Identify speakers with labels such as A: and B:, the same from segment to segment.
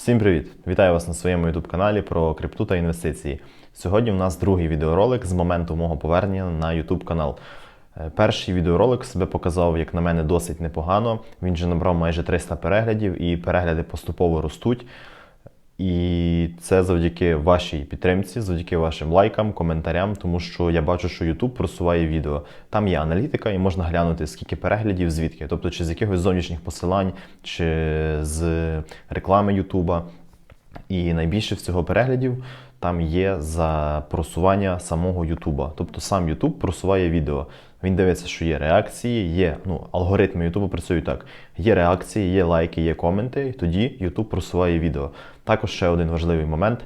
A: Всім привіт! Вітаю вас на своєму YouTube каналі про крипту та інвестиції. Сьогодні в нас другий відеоролик з моменту мого повернення на YouTube канал. Е, Перший відеоролик себе показав, як на мене, досить непогано. Він вже набрав майже 300 переглядів, і перегляди поступово ростуть. І це завдяки вашій підтримці, завдяки вашим лайкам, коментарям, тому що я бачу, що YouTube просуває відео. Там є аналітика, і можна глянути, скільки переглядів, звідки, тобто чи з якихось зовнішніх посилань, чи з реклами Ютуба. І найбільше всього переглядів там є за просування самого Ютуба. Тобто сам Ютуб просуває відео. Він дивиться, що є реакції, є ну, алгоритми Ютубу працюють так. Є реакції, є лайки, є коменти, і тоді Ютуб просуває відео. Також ще один важливий момент.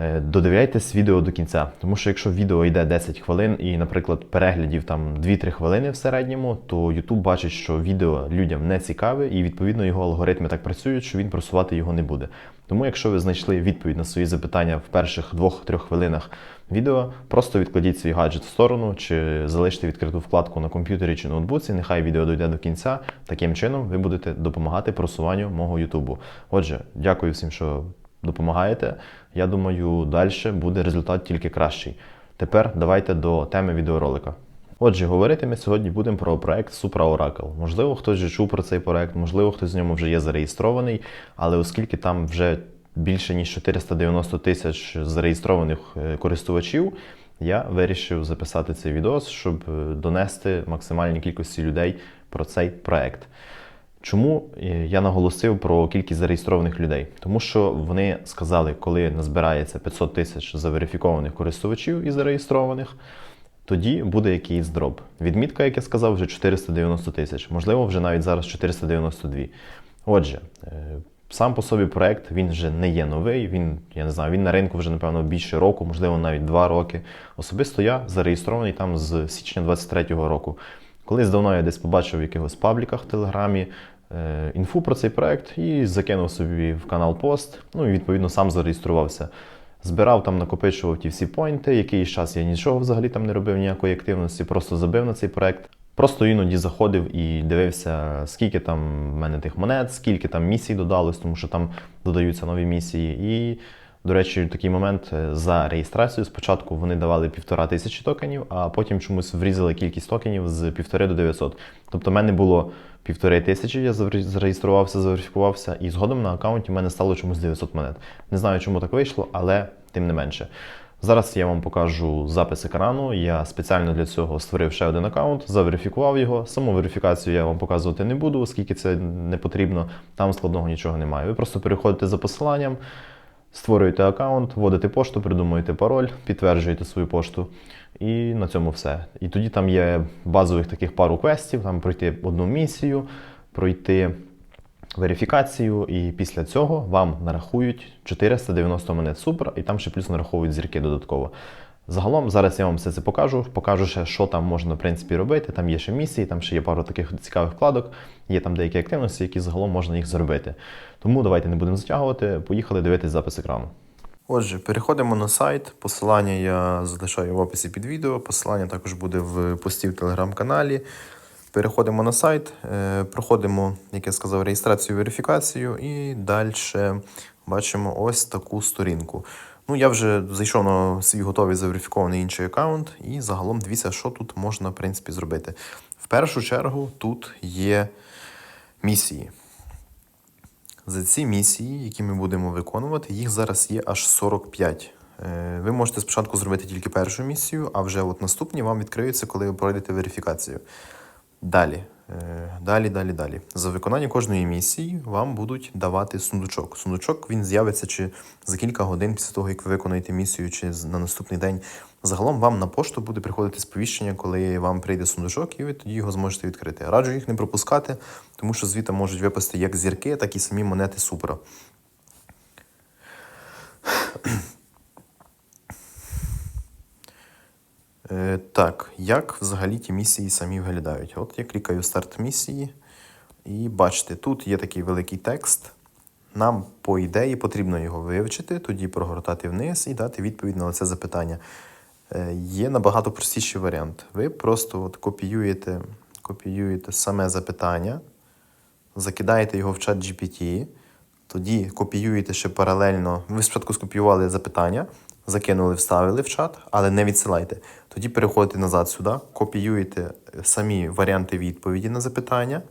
A: Е, Додивляйтесь відео до кінця, тому що якщо відео йде 10 хвилин і, наприклад, переглядів там 2-3 хвилини в середньому, то YouTube бачить, що відео людям не цікаве, і відповідно його алгоритми так працюють, що він просувати його не буде. Тому, якщо ви знайшли відповідь на свої запитання в перших 2-3 хвилинах відео, просто відкладіть свій гаджет в сторону чи залиште відкриту вкладку на комп'ютері чи ноутбуці. Нехай відео дойде до кінця. Таким чином ви будете допомагати просуванню мого Ютубу. Отже, дякую всім, що допомагаєте. Я думаю, далі буде результат тільки кращий. Тепер давайте до теми відеоролика. Отже, говорити ми сьогодні будемо про проект Supra Oracle. Можливо, хтось вже чув про цей проект, можливо, хтось з ньому вже є зареєстрований, але оскільки там вже більше ніж 490 тисяч зареєстрованих е, користувачів, я вирішив записати цей відос, щоб е, донести максимальній кількості людей про цей проект. Чому е, я наголосив про кількість зареєстрованих людей? Тому що вони сказали, коли назбирається 500 тисяч заверифікованих користувачів і зареєстрованих, тоді буде якийсь дроп. Відмітка, як я сказав, вже 490 тисяч, можливо, вже навіть зараз 492. Отже, е, сам по собі проект він вже не є новий. Він, я не знаю, він на ринку вже, напевно, більше року, можливо, навіть два роки. Особисто я зареєстрований там з січня 23-го року. Колись давно я десь побачив в якихось пабліках в Телеграмі е, інфу про цей проект і закинув собі в канал пост. Ну і відповідно сам зареєструвався. Збирав там, накопичував ті всі поінти. Якийсь час я нічого взагалі там не робив, ніякої активності, просто забив на цей проект. Просто іноді заходив і дивився, скільки там в мене тих монет, скільки там місій додалось, тому що там додаються нові місії. І, до речі, такий момент е, за реєстрацію. Спочатку вони давали півтора тисячі токенів, а потім чомусь врізали кількість токенів з півтори до 900. Тобто в мене було півтори тисячі, я зареєструвався, заверифікувався, і згодом на аккаунті в мене стало чомусь 900 монет. Не знаю, чому так вийшло, але тим не менше. Зараз я вам покажу запис екрану. Я спеціально для цього створив ще один аккаунт, заверифікував його. Саму верифікацію я вам показувати не буду, оскільки це не потрібно. Там складного нічого немає. Ви просто переходите за посиланням, створюєте аккаунт, вводите пошту, придумуєте пароль, підтверджуєте свою пошту. І на цьому все. І тоді там є базових таких пару квестів, там пройти одну місію, пройти верифікацію, і після цього вам нарахують 490 монет супер, і там ще плюс нараховують зірки додатково. Загалом зараз я вам все це покажу. Покажу ще, що там можна в принципі робити. Там є ще місії, там ще є пару таких цікавих вкладок, є там деякі активності, які загалом можна їх зробити. Тому давайте не будемо затягувати. Поїхали дивитись запис екрану. Отже, переходимо на сайт. Посилання я залишаю в описі під відео. Посилання також буде в пості в телеграм-каналі. Переходимо на сайт, е, проходимо, як я сказав, реєстрацію, верифікацію, і далі бачимо ось таку сторінку. Ну, я вже зайшов на свій готовий заверифікований інший аккаунт, і загалом дивіться, що тут можна в принципі зробити. В першу чергу тут є місії. За ці місії, які ми будемо виконувати, їх зараз є аж 45. Е, Ви можете спочатку зробити тільки першу місію, а вже от наступні вам відкриються, коли ви пройдете верифікацію. Далі, далі, далі, далі. За виконання кожної місії вам будуть давати сундучок. Сундучок він з'явиться чи за кілька годин після того, як ви виконаєте місію, чи на наступний день. Загалом вам на пошту буде приходити сповіщення, коли вам прийде сундучок, і ви тоді його зможете відкрити. Раджу їх не пропускати, тому що звідти можуть випасти як зірки, так і самі монети супера. Е, так, як взагалі ті місії самі виглядають? От я клікаю старт місії, і бачите, тут є такий великий текст. Нам, по ідеї, потрібно його вивчити, тоді прогортати вниз і дати відповідь на це запитання. Е, є набагато простіший варіант. Ви просто от копіюєте, копіюєте саме запитання, закидаєте його в чат GPT, Тоді копіюєте ще паралельно. Ви спочатку скопіювали запитання, закинули, вставили в чат, але не відсилайте. Тоді переходите назад сюди, копіюєте самі варіанти відповіді на запитання.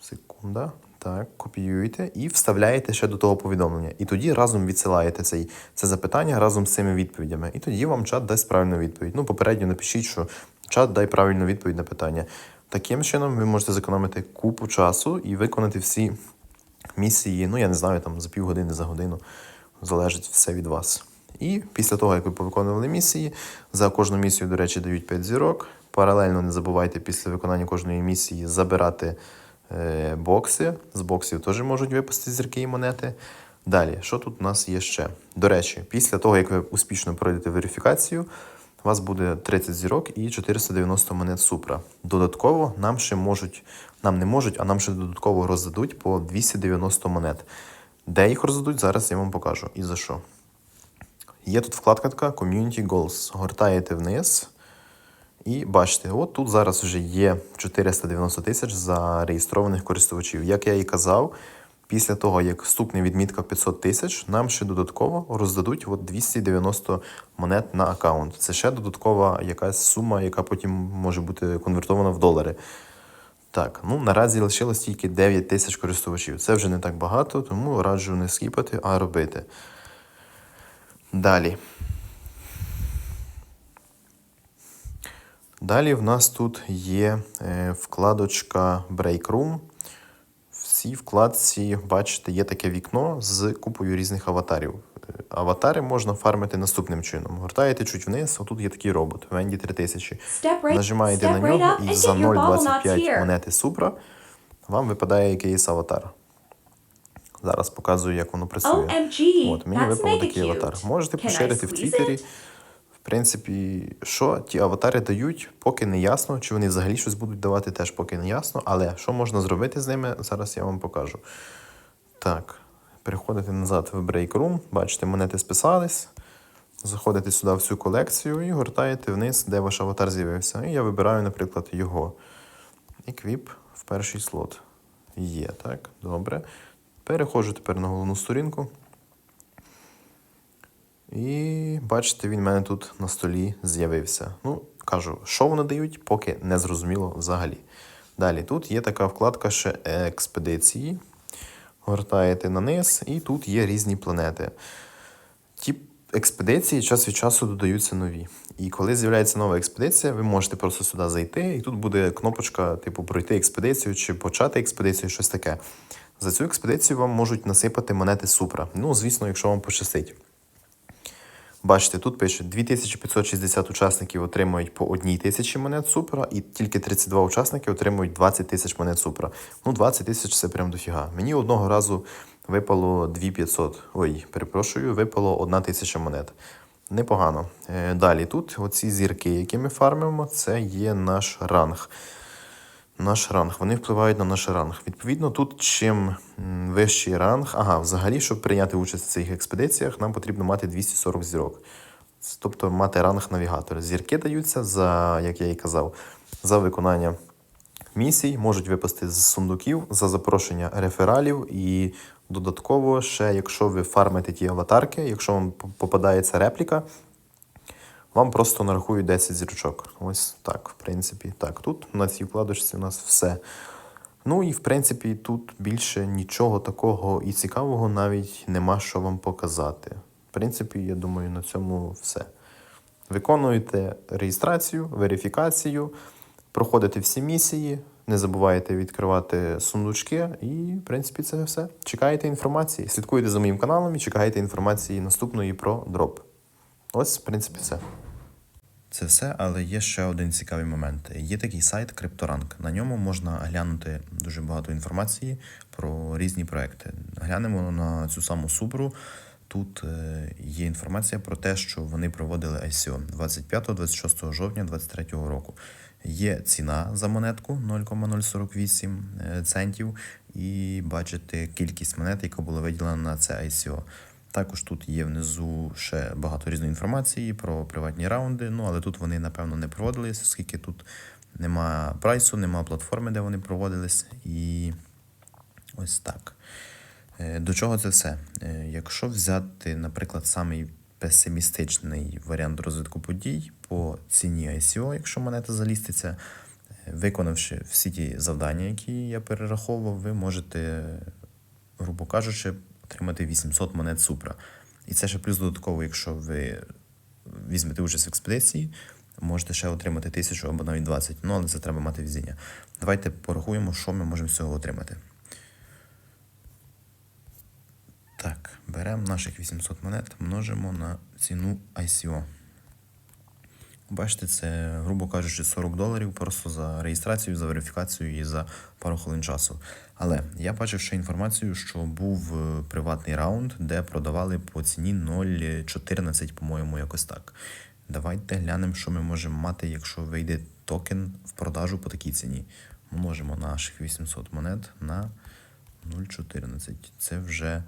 A: Секунда. Так, копіюєте і вставляєте ще до того повідомлення. І тоді разом відсилаєте цей, це запитання разом з цими відповідями. І тоді вам чат дасть правильну відповідь. Ну, попередньо напишіть, що чат дай правильну відповідь на питання. Таким чином ви можете зекономити купу часу і виконати всі місії, ну я не знаю, там за півгодини, за годину. Залежить все від вас. І після того, як ви повиконували місії, за кожну місію, до речі, дають 5 зірок. Паралельно не забувайте після виконання кожної місії забирати е, бокси. З боксів теж можуть випасти зірки і монети. Далі, що тут у нас є ще? До речі, після того, як ви успішно пройдете верифікацію, у вас буде 30 зірок і 490 монет Супра. Додатково нам ще можуть, нам не можуть, а нам ще додатково роздадуть по 290 монет. Де їх роздадуть, зараз я вам покажу. І за що. Є тут вкладка така Community Goals. Гортаєте вниз. І бачите, от тут зараз вже є 490 тисяч зареєстрованих користувачів. Як я і казав, після того, як стукне відмітка 500 тисяч, нам ще додатково роздадуть от 290 монет на аккаунт. Це ще додаткова якась сума, яка потім може бути конвертована в долари. Так, ну наразі лишилось тільки 9 тисяч користувачів. Це вже не так багато, тому раджу не скіпати, а робити. Далі. Далі в нас тут є е, вкладочка Break Room. В цій вкладці, бачите, є таке вікно з купою різних аватарів. Е, Аватари можна фармити наступним чином. Гортаєте чуть вниз, отут є такий робот, Венді 3000.
B: Step right,
A: Нажимаєте на нього
B: up
A: і за
B: get your bobble knots
A: 0,25 монети Супра вам випадає якийсь аватар. Зараз показую, як воно працює.
B: OMG,
A: От, мені випав такий аватар. Можете
B: Can
A: поширити в Твіттері. В принципі, що ті аватари дають, поки не ясно, чи вони взагалі щось будуть давати, теж поки не ясно. Але що можна зробити з ними, зараз я вам покажу. Так, переходите назад в Break Room, бачите, монети списались. Заходите сюди в цю колекцію і гортаєте вниз, де ваш аватар з'явився. І я вибираю, наприклад, його. Еквіп в перший слот. Є, так, добре. Переходжу тепер на головну сторінку. І бачите, він в мене тут на столі з'явився. Ну, кажу, що вони дають, поки не зрозуміло взагалі. Далі, тут є така вкладка ще експедиції. Гортаєте на низ, і тут є різні планети. Ті експедиції час від часу додаються нові. І коли з'являється нова експедиція, ви можете просто сюди зайти, і тут буде кнопочка, типу, пройти експедицію чи почати експедицію, щось таке. За цю експедицію вам можуть насипати монети Супра. Ну, звісно, якщо вам пощастить. Бачите, тут пише 2560 учасників отримують по одній тисячі монет супера, і тільки 32 учасники отримують 20 тисяч монет супера. Ну, 20 тисяч це прям дофіга. Мені одного разу випало 2500. Ой, перепрошую, випало 1 тисяча монет. Непогано. Е, Далі тут оці зірки, які ми фармимо, це є наш ранг. Наш ранг. Вони впливають на наш ранг. Відповідно, тут чим вищий ранг, ага, взагалі, щоб прийняти участь в цих експедиціях, нам потрібно мати 240 зірок. Тобто мати ранг навігатора. Зірки даються за, як я і казав, за виконання місій, можуть випасти з сундуків за запрошення рефералів і додатково ще, якщо ви фармите ті аватарки, якщо вам попадається репліка, вам просто нарахують 10 зірочок. Ось так, в принципі. Так, тут на цій вкладочці у нас все. Ну і в принципі тут більше нічого такого і цікавого навіть нема що вам показати. В принципі, я думаю, на цьому все. Виконуєте реєстрацію, верифікацію, проходите всі місії, не забувайте відкривати сундучки, і, в принципі, це все. Чекаєте інформації, слідкуйте за моїм каналом і чекайте інформації наступної про дроп. Ось, в принципі, все. Це все, але є ще один цікавий момент. Є такий сайт Крипторанк. На ньому можна глянути дуже багато інформації про різні проекти. Глянемо на цю саму Супру. Тут е, є інформація про те, що вони проводили ICO 25-26 жовтня 2023 року. Є ціна за монетку 0,048 е, центів, і бачите кількість монет, яка була виділена на це ICO. Також тут є внизу ще багато різної інформації про приватні раунди. Ну але тут вони напевно не проводились, оскільки тут нема прайсу, нема платформи, де вони проводились. І ось так. Е, До чого це все? Е, Якщо взяти, наприклад, самий песимістичний варіант розвитку подій по ціні ICO, якщо монета заліститься, е, виконавши всі ті завдання, які я перераховував, ви можете, грубо кажучи, отримати 800 монет Супра. І це ще плюс додатково, якщо ви візьмете участь в експедиції, можете ще отримати 1000 або навіть 20. Ну, але це треба мати візіння. Давайте порахуємо, що ми можемо з цього отримати. Так, беремо наших 800 монет, множимо на ціну ICO. Бачите, це, грубо кажучи, 40 доларів просто за реєстрацію, за верифікацію і за пару хвилин часу. Але я бачив ще інформацію, що був е, приватний раунд, де продавали по ціні 0,14, по-моєму, якось так. Давайте глянемо, що ми можемо мати, якщо вийде токен в продажу по такій ціні. Множимо наших 800 монет на 0,14. Це вже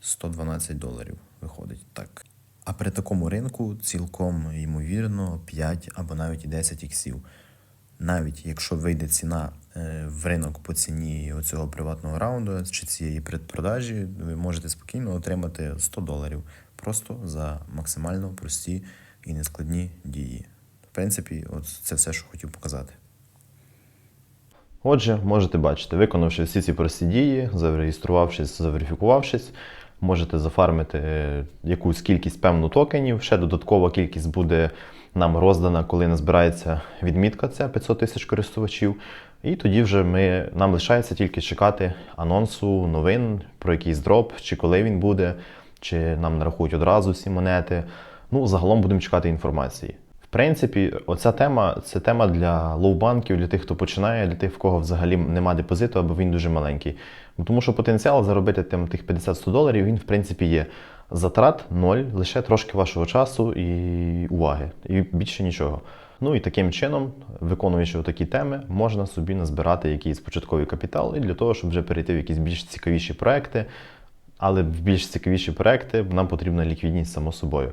A: 112 доларів виходить так. А при такому ринку цілком ймовірно 5 або навіть і 10 іксів. Навіть якщо вийде ціна е, в ринок по ціні цього приватного раунду чи цієї предпродажі, ви можете спокійно отримати 100 доларів просто за максимально прості і нескладні дії. В принципі, от це все, що хотів показати. Отже, можете бачити, виконавши всі ці прості дії, зареєструвавшись, заверифікувавшись, можете зафармити е, якусь кількість певну токенів. Ще додаткова кількість буде нам роздана, коли назбирається відмітка, ця 500 тисяч користувачів. І тоді вже ми, нам лишається тільки чекати анонсу новин про якийсь дроп, чи коли він буде, чи нам нарахують одразу всі монети. Ну, загалом будемо чекати інформації. Принципі, оця тема це тема для лоу-банків, для тих, хто починає, для тих, в кого взагалі нема депозиту, або він дуже маленький. Тому що потенціал заробити там тих 50-100 доларів, він в принципі є. Затрат ноль, лише трошки вашого часу і уваги, і більше нічого. Ну і таким чином, виконуючи такі теми, можна собі назбирати якийсь початковий капітал і для того, щоб вже перейти в якісь більш цікавіші проекти. Але в більш цікавіші проекти нам потрібна ліквідність само собою.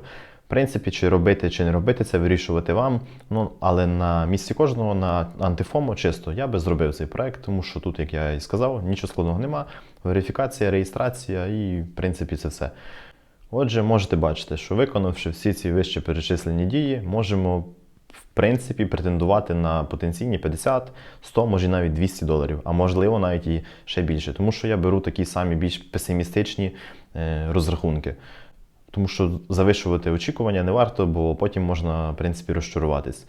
A: Принципі, чи робити, чи не робити це, вирішувати вам. Ну, але на місці кожного на антифому чисто я би зробив цей проект, тому що тут, як я і сказав, нічого складного нема. Верифікація, реєстрація і, в принципі, це все. Отже, можете бачити, що виконавши всі ці вище перечислені дії, можемо в принципі претендувати на потенційні 50, 100, може навіть 200 доларів, а можливо навіть і ще більше. Тому що я беру такі самі більш песимістичні е, розрахунки. Тому що завишувати очікування не варто, бо потім можна, в принципі, розчаруватись.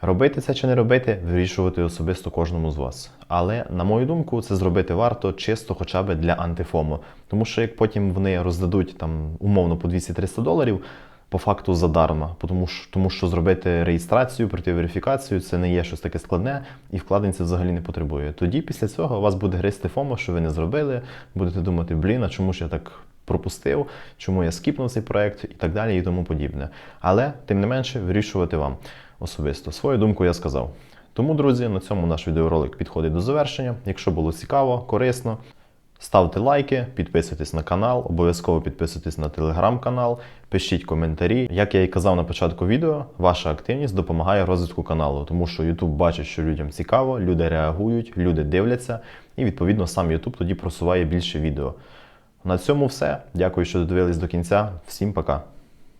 A: Робити це чи не робити, вирішувати особисто кожному з вас. Але, на мою думку, це зробити варто чисто хоча б для антифому. Тому що як потім вони роздадуть там умовно по 200-300 доларів, по факту задарма, тому що, тому що зробити реєстрацію, пройти верифікацію це не є щось таке складне, і вкладень це взагалі не потребує. Тоді після цього вас буде гристи ФОМО, що ви не зробили, будете думати, блін, а чому ж я так пропустив, чому я скіпнув цей проект і так далі, і тому подібне. Але тим не менше вирішувати вам особисто. Свою думку я сказав. Тому, друзі, на цьому наш відеоролик підходить до завершення. Якщо було цікаво, корисно, ставте лайки, підписуйтесь на канал, обов'язково підписуйтесь на телеграм-канал, пишіть коментарі. Як я і казав на початку відео, ваша активність допомагає розвитку каналу, тому що YouTube бачить, що людям цікаво, люди реагують, люди дивляться, і відповідно сам YouTube тоді просуває більше відео. На цьому все. Дякую, що додивились до кінця. Всім пока.